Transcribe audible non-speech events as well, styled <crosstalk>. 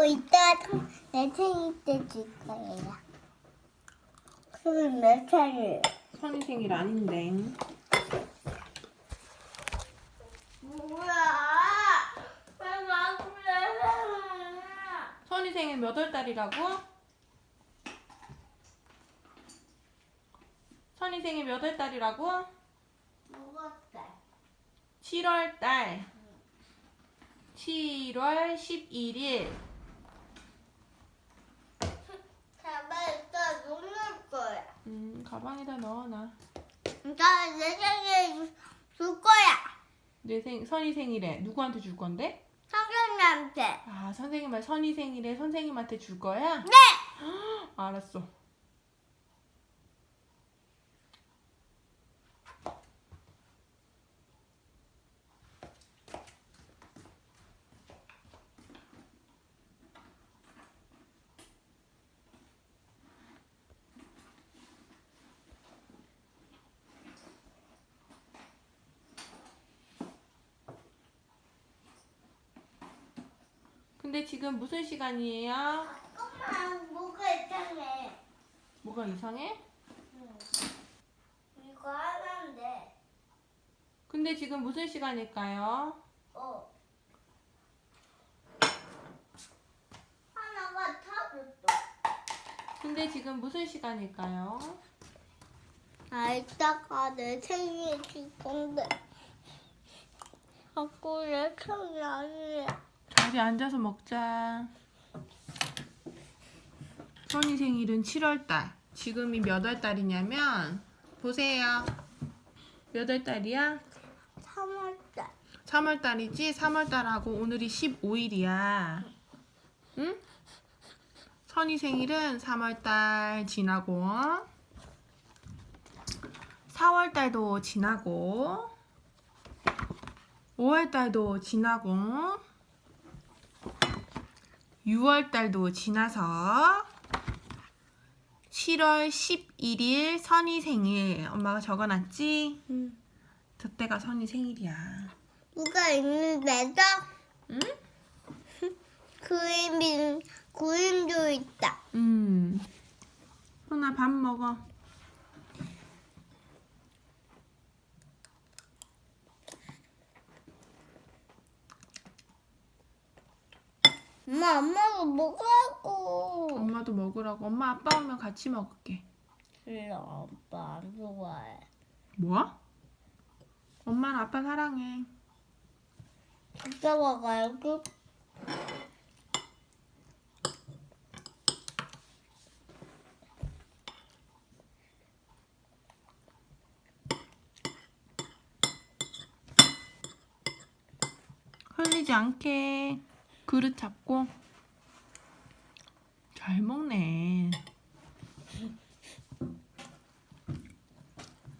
이거 이따 내 생일 때 줄 거예요. 그럼 내 생일. 선이 생일 아닌데. 뭐야? 왜? 선이 생일 몇 월 달이라고? 선이 생일 몇 월 달이라고? 먹었대. 7월 달. 7월 11일. 가만있어 놀릴 거야. 음, 가방에다 넣어놔. 나내 생일 줄 거야. 내 생, 선이 생일에 누구한테 줄 건데? 선생님한테. 아, 선생님은 선이 생일에 선생님한테 줄 거야? 네. <gasps> 알았어. 근데 지금 무슨 시간이에요? 조금만 뭐가 이상해. 뭐가 이상해? 응. 이거 하나인데. 근데 지금 무슨 시간일까요? 어. 하나가 타졌어. 근데 지금 무슨 시간일까요? 아, 이따가 내 생일 줄 건데. 자꾸 내 생일 아니래. 자리 앉아서 먹자. 선이 생일은 7월달. 지금이 몇 월 달이냐면 보세요. 몇 월 달이야? 3월달. 3월 달이지? 3월 달하고 오늘이 15일이야. 응? 선이 생일은 3월 달 지나고 4월 달도 지나고 5월 달도 지나고 6월 달도 지나서 7월 11일 선이 생일 엄마가 적어놨지? 응. 저때가 선이 생일이야. 누가 있는데도 응? <laughs> 그림이, 그림도 있다. 음. 소나 밥 먹어. 엄마, 엄마가 먹으라고. 엄마도 먹으라고. 엄마 아빠 오면 같이 먹을게. 싫어, 아빠 안 좋아해. 뭐? 엄마는 아빠 사랑해. 진짜 먹어야지. 흘리지 않게 그릇 잡고. 잘 먹네.